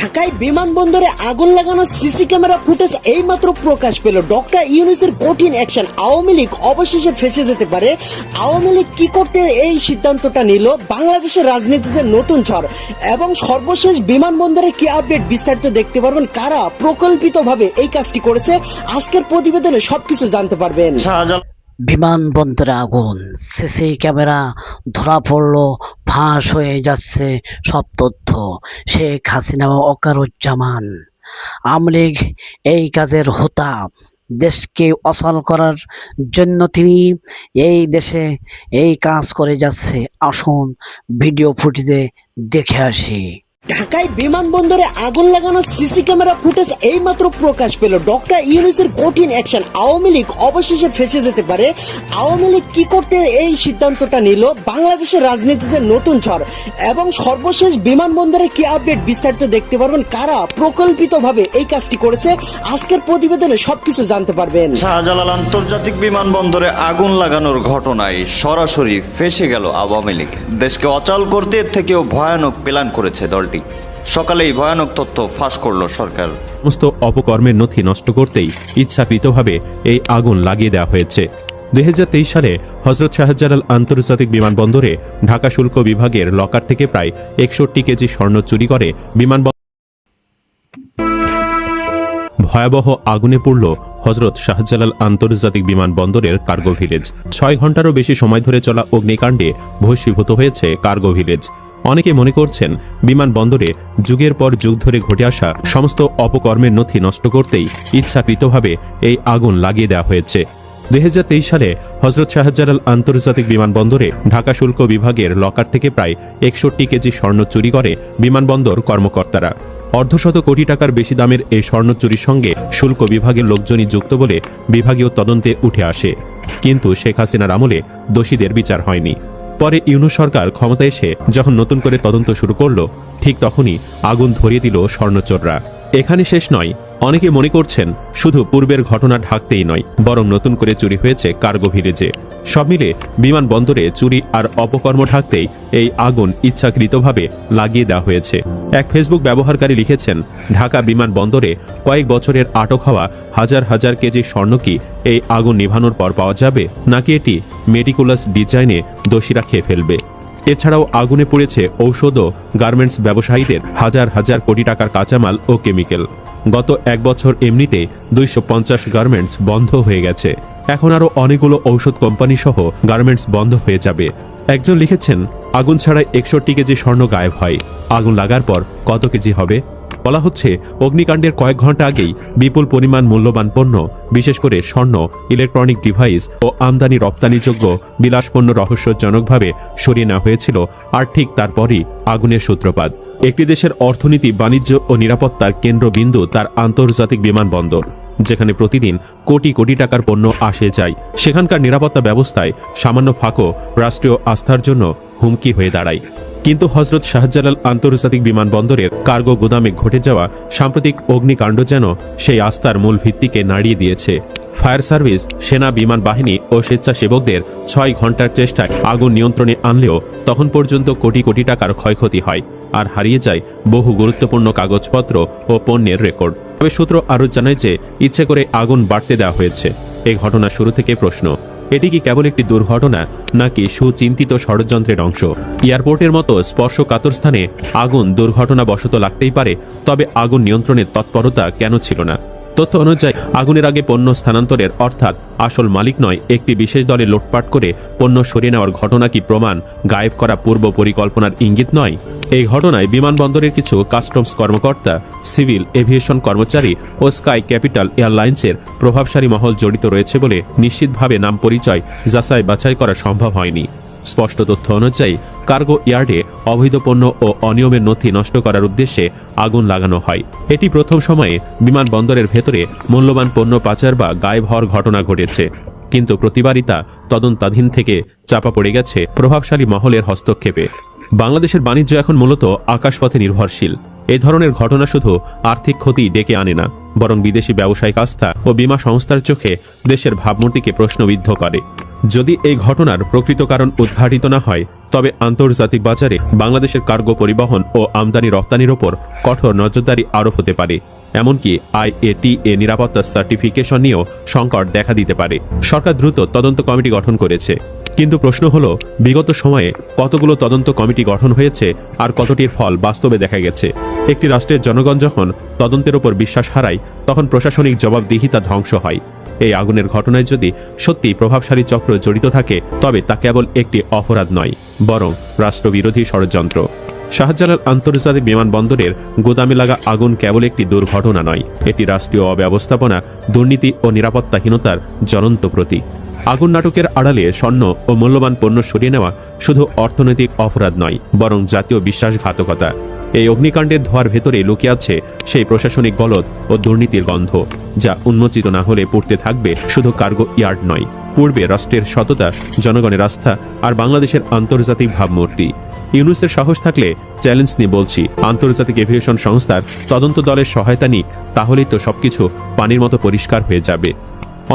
ঢাকায় বিমানবন্দরে আগুন লাগানো সিসি ক্যামেরা ফুটেজ এইমাত্র প্রকাশ পেল। ডক্টর ইউনুসের কঠিন অ্যাকশন। আওয়ামী লীগ অবশেষে ফেসে যেতে পারে। আওয়ামী লীগ কি করতে এই সিদ্ধান্তটা নিল? বাংলাদেশের রাজনীতিতে নতুন ঝড়। এবং সর্বশেষ বিমানবন্দরে কি আপডেট বিস্তারিত দেখতে পারবেন? কারা প্রকল্পিতভাবে এই কাজটি করেছে? আজকের প্রতিবেদনে সবকিছু জানতে পারবেন। বিমানবন্দরে আগুন। সিসি ক্যামেরা ধরা পড়ল, ফাঁস হয়ে যাচ্ছে সব তথ্য। শেখ হাসিনা অকারুজ্জামান। আমলিগ এই কাজের হোতা। দেশকে অচল করার জন্য তিনি এই দেশে এই কাজ করে যাচ্ছে। আসুন ভিডিও ফুটেজে দেখে আসি। ঢাকায় বিমানবন্দরে আগুন লাগানো সিসি ক্যামেরা ফুটেজ এইমাত্র প্রকাশ পেল। ডক্টর ইউনুসের কঠিন অ্যাকশন আওয়ামী লীগ অবশেষে ফেসে যেতে পারে। আওয়ামী লীগ কি করতে এই সিদ্ধান্তটা নিল? বাংলাদেশের রাজনীতিতে নতুন ঝড় এবং সর্বশেষ বিমানবন্দরে কি আপডেট বিস্তারিত দেখতে পারবেন? কারা প্রকল্পিতভাবে এই কাজটি করেছে? আজকের প্রতিবেদনে সবকিছু জানতে পারবেন। শাহজালাল আন্তর্জাতিক বিমানবন্দরে আগুন লাগানোর ঘটনায় সরাসরি ফেসে গেল আওয়ামী লীগ। দেশকে অচল করতে এর থেকেও ভয়ানক প্ল্যান করেছে দলটি। সকালেই ভয়ানক তথ্য ফাঁস করল সরকার। সমস্ত অপকর্মের নথি নষ্ট করতেই ইচ্ছাকৃতভাবে এই আগুন লাগিয়ে দেওয়া হয়েছে। দুই সালে হজরত শাহজালাল আন্তর্জাতিক বিমানবন্দরে ঢাকা শুল্ক বিভাগের লকার থেকে প্রায় একষট্টি কেজি স্বর্ণ চুরি করে বিমানবন্দর ভয়াবহ আগুনে পড়ল হজরত শাহজালাল আন্তর্জাতিক বিমানবন্দরের কার্গো ভিলেজ। ছয় ঘন্টারও বেশি সময় ধরে চলা অগ্নিকাণ্ডে ভস্মীভূত হয়েছে কার্গো ভিলেজ। অনেকে মনে করছেন বিমানবন্দরে যুগের পর যুগ ধরে ঘটে আসা সমস্ত অপকর্মের নথি নষ্ট করতেই ইচ্ছাকৃতভাবে এই আগুন লাগিয়ে দেওয়া হয়েছে। দুই হাজার তেইশ সালে হজরত শাহজালাল আন্তর্জাতিক বিমানবন্দরে ঢাকা শুল্ক বিভাগের লকার থেকে প্রায় একষট্টি কেজি স্বর্ণ চুরি করে বিমানবন্দর কর্মকর্তারা। অর্ধশত কোটি টাকার বেশি দামের এই স্বর্ণ চুরির সঙ্গে শুল্ক বিভাগের লোকজনই যুক্ত বলে বিভাগীয় তদন্তে উঠে আসে। কিন্তু শেখ হাসিনার আমলে দোষীদের বিচার হয়নি। পরে ইউনু সরকার ক্ষমতা এসে যখন নতুন করে তদন্ত শুরু করল, ঠিক তখনই আগুন ধরিয়ে দিল স্বর্ণচোররা। এখানে শেষ নয় অনেকে মনে করছেন শুধু পূর্বের ঘটনা ঢাকতেই নয়, বরং নতুন করে চুরি হয়েছে কার্গো ভিলেজে। সব মিলে বিমানবন্দরে চুরি আর অপকর্ম ঢাকতেই এই আগুন ইচ্ছাকৃতভাবে লাগিয়ে দেওয়া হয়েছে। এক ফেসবুক ব্যবহারকারী লিখেছেন, ঢাকা বিমানবন্দরে কয়েক বছরের আটক হওয়া হাজার হাজার কেজি স্বর্ণ কি এই আগুন নিভানোর পর পাওয়া যাবে? নাকি এটি মেডিকুলাস ডিজাইনে দোষীরা খেয়ে ফেলবে? এছাড়াও আগুনে পড়েছে ঔষধ ও গার্মেন্টস ব্যবসায়ীদের হাজার হাজার কোটি টাকার কাঁচামাল ও কেমিক্যাল। গত এক বছর এমনিতে দুইশো পঞ্চাশ গার্মেন্টস বন্ধ হয়ে গেছে। এখন আরও অনেকগুলো ঔষধ কোম্পানি সহ গার্মেন্টস বন্ধ হয়ে যাবে। একজন লিখেছেন, আগুন ছাড়া একষট্টি কেজি স্বর্ণ গায়েব হয়। আগুন লাগার পর কত কেজি হবে? বলা হচ্ছে, অগ্নিকাণ্ডের কয়েক ঘণ্টা আগেই বিপুল পরিমাণ মূল্যবান পণ্য, বিশেষ করে স্বর্ণ ইলেকট্রনিক ডিভাইস ও আমদানি রপ্তানিযোগ্য বিলাসপণ্য রহস্যজনকভাবে সরিয়ে নেওয়া হয়েছিল আর ঠিক তারপরই আগুনের সূত্রপাত। একটি দেশের অর্থনীতি, বাণিজ্য ও নিরাপত্তার কেন্দ্রবিন্দু তার আন্তর্জাতিক বিমানবন্দর, যেখানে প্রতিদিন কোটি কোটি টাকার পণ্য আসে যায়। সেখানকার নিরাপত্তা ব্যবস্থায় সামান্য ফাঁকও রাষ্ট্রীয় আস্থার জন্য হুমকি হয়ে দাঁড়ায়। কিন্তু হজরত শাহজালাল আন্তর্জাতিক বিমানবন্দরের কার্গো গুদামে ঘটে যাওয়া সাম্প্রতিক অগ্নিকাণ্ড যেন সেই আস্থার মূল ভিত্তিকে নাড়িয়ে দিয়েছে। ফায়ার সার্ভিস, সেনা, বিমান বাহিনী ও স্বেচ্ছাসেবকদের ছয় ঘণ্টার চেষ্টায় আগুন নিয়ন্ত্রণে আনলেও তখন পর্যন্ত কোটি কোটি টাকার ক্ষয়ক্ষতি হয়। আর হারিয়ে যায় বহু গুরুত্বপূর্ণ কাগজপত্র ও পণ্যের রেকর্ড। তবে সূত্র আরও জানায় যে ইচ্ছে করে আগুন বাড়তে দেওয়া হয়েছে। এই ঘটনা শুরু থেকে প্রশ্ন, এটি কি কেবল একটি দুর্ঘটনা নাকি সুচিন্তিত ষড়যন্ত্রের অংশ? এয়ারপোর্টের মতো স্পর্শকাতর স্থানে আগুন দুর্ঘটনা বশত লাগতেই পারে, তবে আগুন নিয়ন্ত্রণের তৎপরতা কেন ছিল না? তথ্য অনুযায়ী, আগুনের আগে পণ্য স্থানান্তরের অর্থাৎ আসল মালিক নয়, একটি বিশেষ দলে লুটপাট করে পণ্য সরিয়ে নেওয়ার ঘটনা কি প্রমাণ, গায়েব করা পূর্ব পরিকল্পনার ইঙ্গিত নয়? এই ঘটনায় বিমানবন্দরের কিছু কাস্টমস কর্মকর্তা, সিভিল এভিয়েশন কর্মচারী ও স্কাই ক্যাপিটাল এয়ারলাইন্সের প্রভাবশালী মহল জড়িত রয়েছে বলে নিশ্চিতভাবে নাম পরিচয় যাচাই বাছাই করা সম্ভব হয়নি। স্পষ্ট তথ্য অনুযায়ী কার্গো ইয়ার্ডে অবৈধ পণ্য ও অনিয়মের নথি নষ্ট করার উদ্দেশ্যে আগুন লাগানো হয়। এটি প্রথম সময়ে বিমানবন্দরের ভেতরে মূল্যবান পণ্য পাচার বা গায়েব হওয়ার ঘটনা ঘটেছে। কিন্তু প্রতিবারই তা তদন্তাধীন থেকে চাপা পড়ে গেছে প্রভাবশালী মহলের হস্তক্ষেপে। বাংলাদেশের বাণিজ্য এখন মূলত আকাশপথে নির্ভরশীল। এ ধরনের ঘটনা শুধু আর্থিক ক্ষতি ডেকে আনে না, বরং বিদেশি ব্যবসায়িক আস্থা ও বীমা সংস্থার চোখে দেশের ভাবমূর্তিকে প্রশ্নবিদ্ধ করে। যদি এই ঘটনার প্রকৃত কারণ উদ্ঘাটিত না হয় তবে আন্তর্জাতিক বাজারে বাংলাদেশের কার্গো পরিবহন ও আমদানি রপ্তানির ওপর কঠোর নজরদারি আরোপ হতে পারে। এমনকি আইএটি এ নিরাপত্তা সার্টিফিকেশন নিয়েও সংকট দেখা দিতে পারে। সরকার দ্রুত তদন্ত কমিটি গঠন করেছে। কিন্তু প্রশ্ন হলো, বিগত সময়ে কতগুলো তদন্ত কমিটি গঠন হয়েছে আর কতটির ফল বাস্তবে দেখা গেছে? একটি রাষ্ট্রের জনগণ যখন তদন্তের ওপর বিশ্বাস হারায়, তখন প্রশাসনিক জবাবদিহিতা ধ্বংস হয়। এই আগুনের ঘটনায় যদি সত্যি প্রভাবশালী চক্র জড়িত থাকে, তবে তা কেবল একটি অপরাধ নয়, বরং রাষ্ট্রবিরোধী ষড়যন্ত্র। শাহজালাল আন্তর্জাতিক বিমানবন্দরের গোদামে লাগা আগুন কেবল একটি দুর্ঘটনা নয়, এটি রাষ্ট্রীয় অব্যবস্থাপনা, দুর্নীতি ও নিরাপত্তাহীনতার জ্বলন্ত প্রতীক। আগুন নাটকের আড়ালে স্বর্ণ ও মূল্যবান পণ্য সরিয়ে নেওয়া শুধু অর্থনৈতিক অপরাধ নয়, বরং জাতীয় বিশ্বাসঘাতকতা। এই অগ্নিকাণ্ডের ধোয়ার ভেতরে লুকিয়ে আছে সেই প্রশাসনিক গলদ ও দুর্নীতির গন্ধ, যা উন্মোচিত না হলে পড়তে থাকবে শুধু কার্গো ইয়ার্ড নয়। পূর্বে রাষ্ট্রের সততা, জনগণের আস্থা আর বাংলাদেশের আন্তর্জাতিক ভাবমূর্তি। ইউনুসের সাহস থাকলে চ্যালেঞ্জ নিয়ে বলছি, আন্তর্জাতিক এভিয়েশন সংস্থার তদন্ত দলের সহায়তা নিই, তাহলেই তো সবকিছু পানির মতো পরিষ্কার হয়ে যাবে।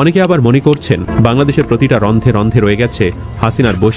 অনেকে আবার মনে করছেন, বাংলাদেশের প্রতিটা রন্ধে রন্ধে রয়ে গেছে হাসিনার বৈশ্বিক